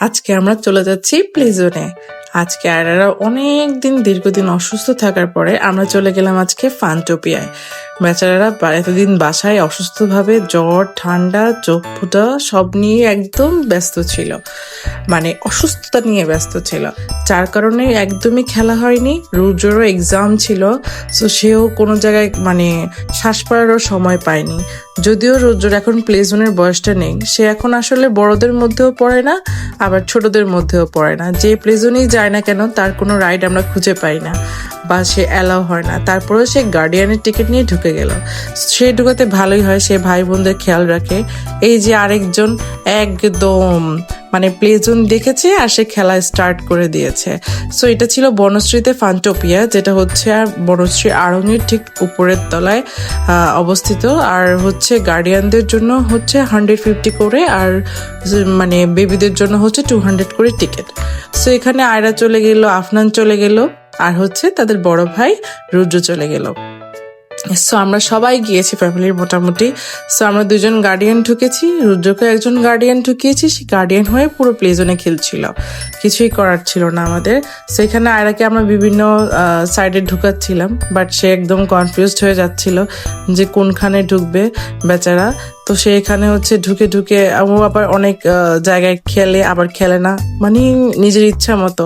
আজকে আমরা চলে যাচ্ছি প্লেজনে আজকে আয়রারা অনেক দিন দীর্ঘদিন অসুস্থ থাকার পরে আমরা চলে গেলাম আজকে ফান্টোপিয়ায়। বেচারারা এতদিন বাসায় অসুস্থভাবে জ্বর, ঠান্ডা, চোখ ফুটা, সব নিয়ে একদম ব্যস্ত ছিল। মানে অসুস্থতা নিয়ে ব্যস্ত ছিল। যার কারণে একদমই খেলা হয়নি। রুজোরও এক্সাম ছিল। তো সেও কোনো জায়গায় মানে শ্বাস পাওয়ারও সময় পায়নি। যদিও রোজোর এখন প্লে জোনের বয়সটা নেই, সে এখন আসলে বড়দের মধ্যেও পড়ে না, আবার ছোটদের মধ্যেও পড়ে না। যে প্লে জোনেই যায় না কেন, তার কোনো রাইড আমরা খুঁজে পাই না, বা সে অ্যালাউ হয় না। তারপরেও সে গার্ডিয়ানের টিকিট নিয়ে ঢুকে গেল। সে ঢুকাতে ভালোই হয়, সে ভাই বোনদের খেয়াল রাখে। এই যে আরেকজন, একদম মানে প্লে জোন দেখেছে আর সে খেলা স্টার্ট করে দিয়েছে। সো এটা ছিল বনশ্রীতে ফান্টোপিয়া যেটা হচ্ছে আর বনশ্রী আড়ঙের ঠিক উপরের তলায় অবস্থিত। আর হচ্ছে গার্ডিয়ানদের জন্য হচ্ছে হান্ড্রেড ফিফটি করে আর মানে বেবিদের জন্য হচ্ছে টু হান্ড্রেড করে টিকিট সো এখানে আয়রা চলে গেল, আফনান চলে গেল, আর হচ্ছে তাদের বড় ভাই রুদ্র চলে গেল। সো আমরা সবাই গিয়েছি ফ্যামিলির মোটামুটি। সো আমরা দুজন গার্ডিয়ান ঢুকেছি, রুদ্রকে একজন গার্ডিয়ান ঢুকিয়েছি, সে গার্ডিয়ান হয়ে পুরো প্লেজনে খেলছিল। কিছুই করার ছিল না আমাদের। সেখানে আয়রাকে আমরা বিভিন্ন সাইডে ঢুকাচ্ছিলাম বাট সে একদম কনফিউজড হয়ে যাচ্ছিল যে কোনখানে ঢুকবে বেচারা। তো সে এখানে হচ্ছে ঢুকে ঢুকে ও আবার অনেক জায়গায় খেলে, আবার খেলে না। মানে নিজের ইচ্ছা মতো।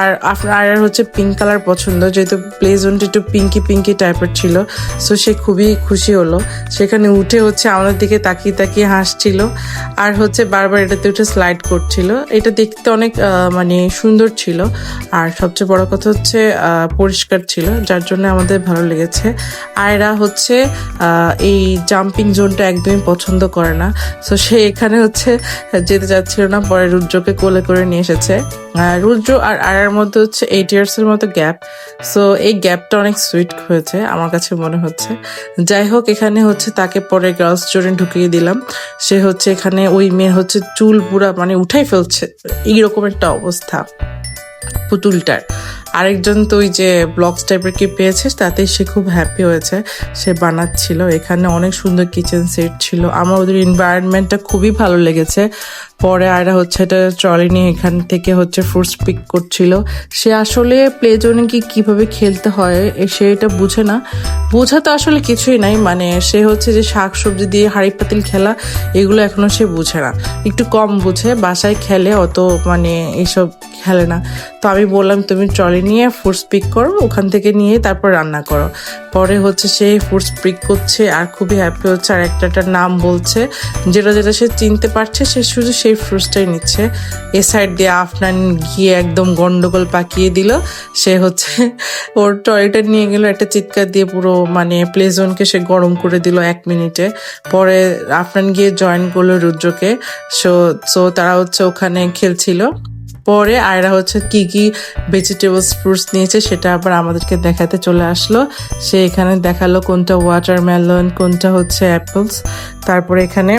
আর আপনার আয়ার হচ্ছে পিঙ্ক কালার পছন্দ, যেহেতু প্লে জোনটা একটু পিঙ্কি পিঙ্কি টাইপের ছিল সো সে খুবই খুশি হলো। সেখানে উঠে হচ্ছে আমাদের দিকে তাকিয়ে তাকিয়ে হাসছিল। আর হচ্ছে বারবার এটাতে উঠে স্লাইড করছিল। এটা দেখতে অনেক মানে সুন্দর ছিল। আর সবচেয়ে বড় কথা হচ্ছে পরিষ্কার ছিল, যার জন্য আমাদের ভালো লেগেছে। আয়রা হচ্ছে এই জাম্পিং জোনটা একদমই পছন্দ করে না। সো সে এখানে হচ্ছে যেতে চাচ্ছিল না। পরে রুদ্রকে কোলে করে নিয়ে এসেছে। রুদ্র আর আয়ার মধ্যে হচ্ছে এইট ইয়ার্স এর মতো গ্যাপ সো এই গ্যাপটা অনেক সুইট হয়েছে আমার কাছে মনে হচ্ছে। যাই হোক, এখানে হচ্ছে তাকে পরে গার্লস জোনে ঢুকিয়ে দিলাম। সে হচ্ছে এখানে ওই মেয়ে হচ্ছে চুল পুরা মানে উঠাই ফেলছে। এইরকম একটা অবস্থা। পুতুলটার। আরেকজন তো ওই যে ব্লগস টাইপের কি পেয়েছে তাতে সে খুব হ্যাপি হয়েছে। সে বানাচ্ছিল, এখানে অনেক সুন্দর কিচেন সেট ছিল। আমার ওদের এনভায়রনমেন্টটা খুবই ভালো লেগেছে। পরে আয়রা হচ্ছে এটা ট্রলি নিয়ে এখান থেকে হচ্ছে ফ্রুটস পিক করছিল। সে আসলে প্লে জোনে কি কীভাবে খেলতে হয় সে এটা বুঝে না। বোঝা তো আসলে কিছুই নাই মানে সে হচ্ছে যে শাক সবজি দিয়ে হাঁড়ি পাতিল খেলা, এগুলো এখনও সে বুঝে না। একটু কম বুঝে, বাসায় খেলে অত মানে এইসব খেলে না। তো আমি বললাম, তুমি ট্রলি নিয়ে ফুডস পিক করো, ওখান থেকে নিয়ে তারপর রান্না করো। পরে হচ্ছে সে ফুডস পিক করছে আর খুবই হ্যাপি হচ্ছে। আর একটাটার নাম বলছে, যেটা যেটা সে চিনতে পারছে, সে শুধু সেই ফ্রুটসটাই নিচ্ছে। এ সাইড দিয়ে আফনান গিয়ে একদম গন্ডগোল পাকিয়ে দিল। সে হচ্ছে ওর টয়লেটে নিয়ে গেল, একটা চিৎকার দিয়ে পুরো মানে প্লেজনকে সে গরম করে দিল এক মিনিটে। পরে আফনান গিয়ে জয়েন করল রুদ্রকে। সো সো তারা হচ্ছে ওখানে খেলছিল। পরে আয়রা হচ্ছে কি কি ভেজিটেবলস ফ্রুটস নিয়েছে সেটা আবার আমাদেরকে দেখাতে চলে আসলো। সে এখানে দেখাল কোনটা ওয়াটারমেলন কোনটা হচ্ছে অ্যাপলস তারপরে এখানে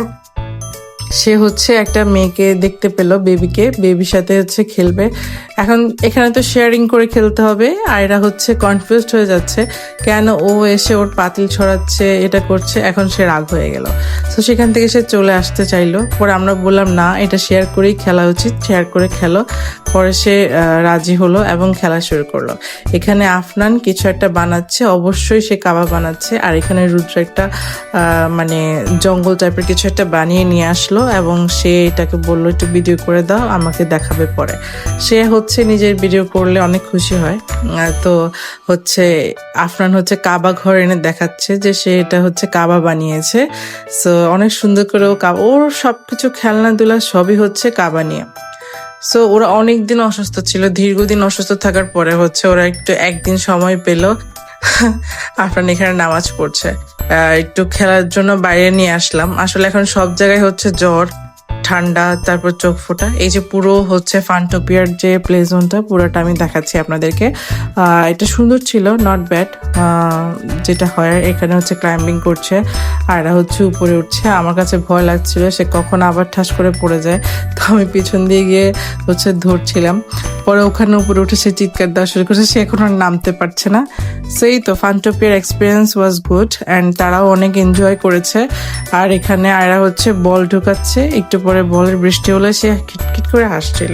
সে হচ্ছে একটা মেয়েকে দেখতে পেল, বেবিকে। বেবির সাথে হচ্ছে খেলবে। এখন এখানে তো শেয়ারিং করে খেলতে হবে। আর আয়রা হচ্ছে কনফিউজড হয়ে যাচ্ছে, কেন ও এসে ওর পাতিল ছড়াচ্ছে, এটা করছে। এখন সে রাগ হয়ে গেল। তো সেখান থেকে সে চলে আসতে চাইলো। পরে আমরা বললাম, না, এটা শেয়ার করেই খেলা উচিত শেয়ার করে খেলো। পরে সে রাজি হলো এবং খেলা শুরু করল। এখানে আফনান কিছু একটা বানাচ্ছে, অবশ্যই সে কাবাব বানাচ্ছে। আর এখানে রুদ্র একটা মানে জঙ্গল টাইপের কিছু একটা বানিয়ে নিয়ে আসলো এবং সে এটাকে বলল, একটু ভিডিও করে দাও, আমাকে দেখাবে পরে। সে হচ্ছে নিজের ভিডিও করলে অনেক খুশি হয়। তো হচ্ছে আফনান হচ্ছে কাবা ঘর এনে দেখাচ্ছে যে সে এটা হচ্ছে কাবা বানিয়েছে। সো অনেক সুন্দর করে ও কাবা ওর সবকিছু খেলনাধুলা সবই হচ্ছে কাবা নিয়ে। সো ওরা অনেকদিন অসুস্থ ছিল। দীর্ঘদিন অসুস্থ থাকার পরে হচ্ছে ওরা একটু একদিন সময় পেল। আপনার এখানে নামাজ পড়ছে। একটু খেলার জন্য বাইরে নিয়ে আসলাম। আসলে এখন সব জায়গায় হচ্ছে জ্বর। ঠান্ডা, তারপর চোখ ফোটা। এই যে পুরো হচ্ছে ফান্টোপিয়ার যে প্লে জোনটা পুরোটা আমি দেখাচ্ছি আপনাদেরকে। এটা সুন্দর ছিল নট ব্যাড যেটা হয়, এখানে হচ্ছে ক্লাইম্বিং করছে, আর এরা হচ্ছে উপরে উঠছে। আমার কাছে ভয় লাগছিল, সে কখন আবার ঠাস করে পড়ে যায়। তো আমি পিছন দিয়ে গিয়ে হচ্ছে ধরছিলাম। পরে ওখানে উপরে উঠে সে চিৎকার দেওয়া শুরু করেছে, সে এখন আর নামতে পারছে না। সেই তো ফান্টোপিয়ার এক্সপিরিয়েন্স ওয়াজ গুড অ্যান্ড তারাও অনেক এনজয় করেছে। আর এখানে আয়রা হচ্ছে বল ঢুকাচ্ছে, একটু পরে বলের বৃষ্টি হলে সে খিটখিট করে হাসছিল।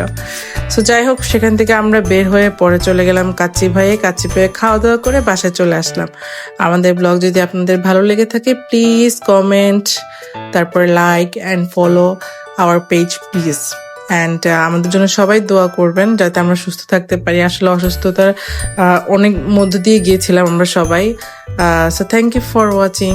সো যাই হোক, সেখান থেকে আমরা বের হয়ে পরে চলে গেলাম কাচ্চি ভাইয়ে। কাচ্চি পেয়ে খাওয়া দাওয়া করে বাসায় চলে আসলাম। আমাদের ব্লগ যদি আপনাদের ভালো লেগে থাকে প্লিজ কমেন্ট তারপরে like and follow our page please and আমাদের জন্য সবাই দোয়া করবেন যাতে আমরা সুস্থ থাকতে পারি। আসলে অসুস্থতার অনেক মধ্য দিয়ে গিয়েছিলাম আমরা সবাই। So thank you for watching